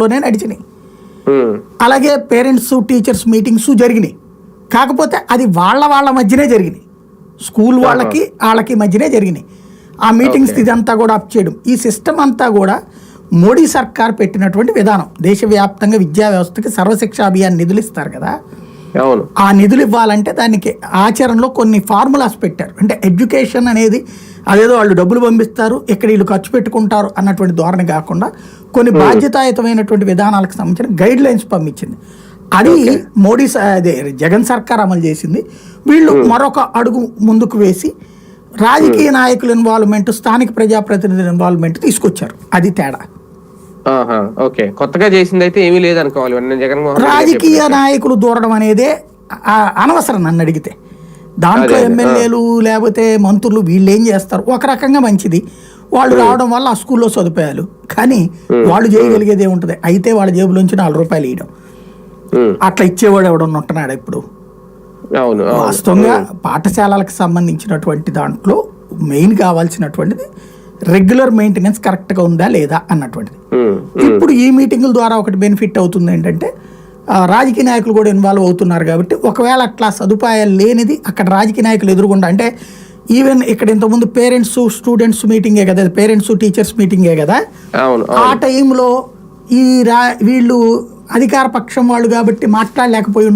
లోనే నడిచినాయి. అలాగే parents teachers meetings జరిగినాయి. కాకపోతే అది వాళ్ళ వాళ్ళ మధ్యనే జరిగినాయి. స్కూల్ వాళ్ళకి వాళ్ళకి మధ్యనే జరిగినాయి. ఆ మీటింగ్స్ ఇదంతా కూడా అప్ చేయడం. ఈ సిస్టమ్ అంతా కూడా మోడీ సర్కార్ పెట్టినటువంటి విధానం. దేశవ్యాప్తంగా విద్యా వ్యవస్థకి సర్వశిక్ష అభియాన్ నిధులు ఇస్తారు కదా. ఆ నిధులు ఇవ్వాలంటే దానికి ఆచరణలో కొన్ని ఫార్ములాస్ పెట్టారు. అంటే ఎడ్యుకేషన్ అనేది అదేదో వాళ్ళు డబ్బులు పంపిస్తారు ఇక్కడ వీళ్ళు ఖర్చు పెట్టుకుంటారు అన్నటువంటి ధోరణి కాకుండా కొన్ని బాధ్యతాయుతమైనటువంటి విధానాలకు సంబంధించిన గైడ్ లైన్స్ పంపించింది. అది మోడీ అదే జగన్ సర్కార్ అమలు చేసింది. వీళ్ళు మరొక అడుగు ముందుకు వేసి రాజకీయ నాయకుల ఇన్వాల్వ్మెంట్ స్థానిక ప్రజాప్రతినిధుల ఇన్వాల్వ్మెంట్ తీసుకొచ్చారు. అది తేడా. ఓకే. కొత్తగా చేసింది అయితే ఏమీ లేదనుకోవాలి. జగన్మోహన్ రాజకీయ నాయకులు దూరడం అనేదే అనవసరం నన్ను అడిగితే. దాంట్లో ఎమ్మెల్యేలు లేకపోతే మంత్రులు వీళ్ళు ఏం చేస్తారు? ఒక రకంగా మంచిది. వాళ్ళు రావడం వల్ల ఆ స్కూల్లో సదుపాయాలు. కానీ వాళ్ళు చేయగలిగేది ఏముంటుంది? అయితే వాళ్ళ జేబులోంచి నాలుగు రూపాయలు ఇవ్వడం అట్లా ఇచ్చేవాడు ఎవడు ఉంటున్నాడు ఇప్పుడు? వాస్తవంగా పాఠశాలలకు సంబంధించినటువంటి దాంట్లో మెయిన్ కావాల్సినటువంటిది రెగ్యులర్ మెయింటెనెన్స్ కరెక్ట్గా ఉందా లేదా అన్నటువంటిది. ఇప్పుడు ఈ మీటింగుల ద్వారా ఒకటి బెనిఫిట్ అవుతుంది ఏంటంటే రాజకీయ నాయకులు కూడా ఇన్వాల్వ్ అవుతున్నారు కాబట్టి ఒకవేళ అట్లా సదుపాయాలు లేనిది అక్కడ రాజకీయ నాయకులు ఎదురుగుండా అంటే ఈవెన్ ఇక్కడ ఇంతకుముందు పేరెంట్స్ స్టూడెంట్స్ మీటింగే కదా పేరెంట్స్ టీచర్స్ మీటింగే కదా ఆ టైంలో ఈ రా వీళ్ళు అధికార పక్షం వాళ్ళు కాబట్టి మాట్లాడలేకపోయి